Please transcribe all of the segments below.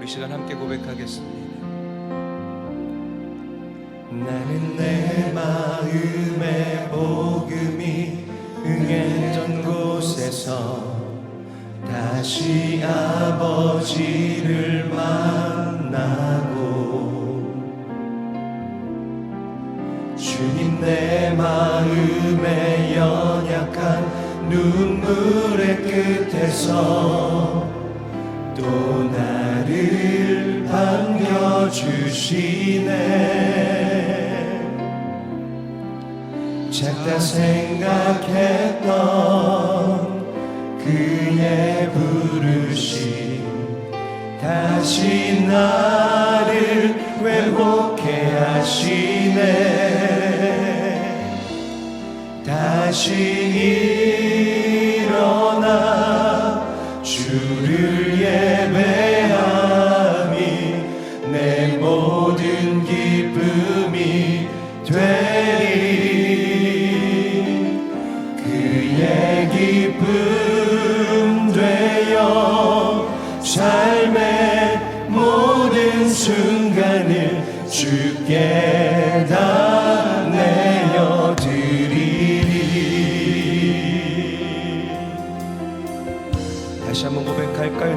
우리 시간 함께 고백하겠습니다. 나는 내 마음의 복음이 응했던 곳에서 다시 아버지를 만나고 주님 내 마음의 연약한 눈물의 끝에서 또 나를 반겨주시네. 작다 생각했던 그의 부르심 다시 나를 회복해 하시네. 다시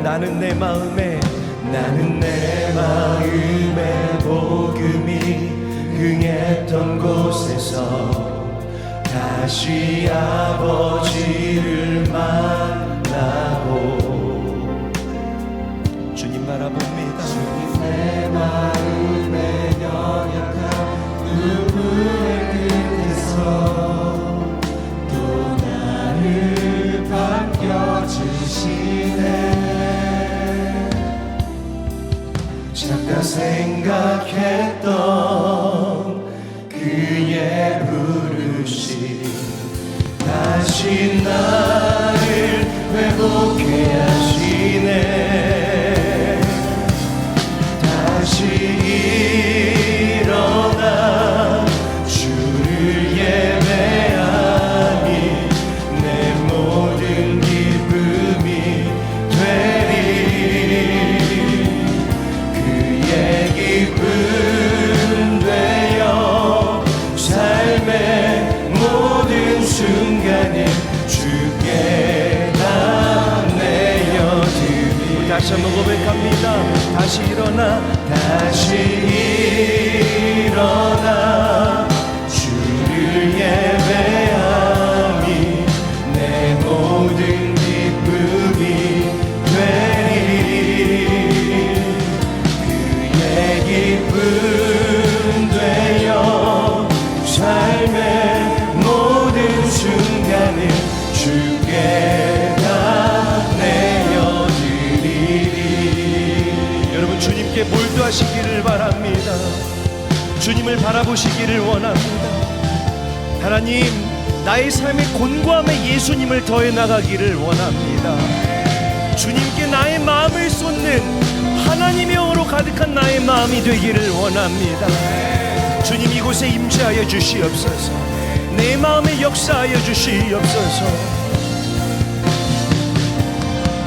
나는 내 마음에 나는 내 마음의 복음이 흥했던 곳에서 다시 아버지를 만나 생각했던 다시 일어나 다시 일어나 하시기를 바랍니다 주님을 바라보시기를 원합니다 하나님 나의 삶의 곤고함에 예수님을 더해 나가기를 원합니다 주님께 나의 마음을 쏟는 하나님의 영으로 가득한 나의 마음이 되기를 원합니다. 주님 이곳에 임재하여 주시옵소서. 내 마음에 역사하여 주시옵소서.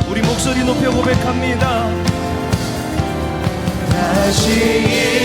우리 목소리 높여 고백합니다. 다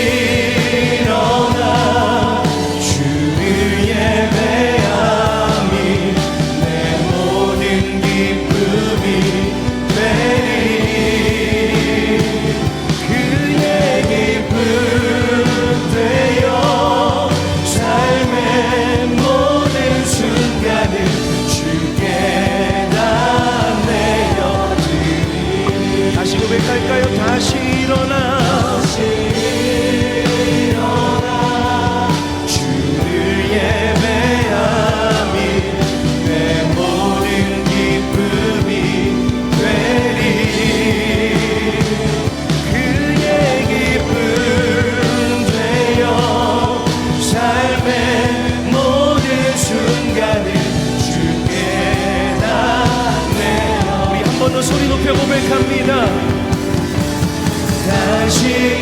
지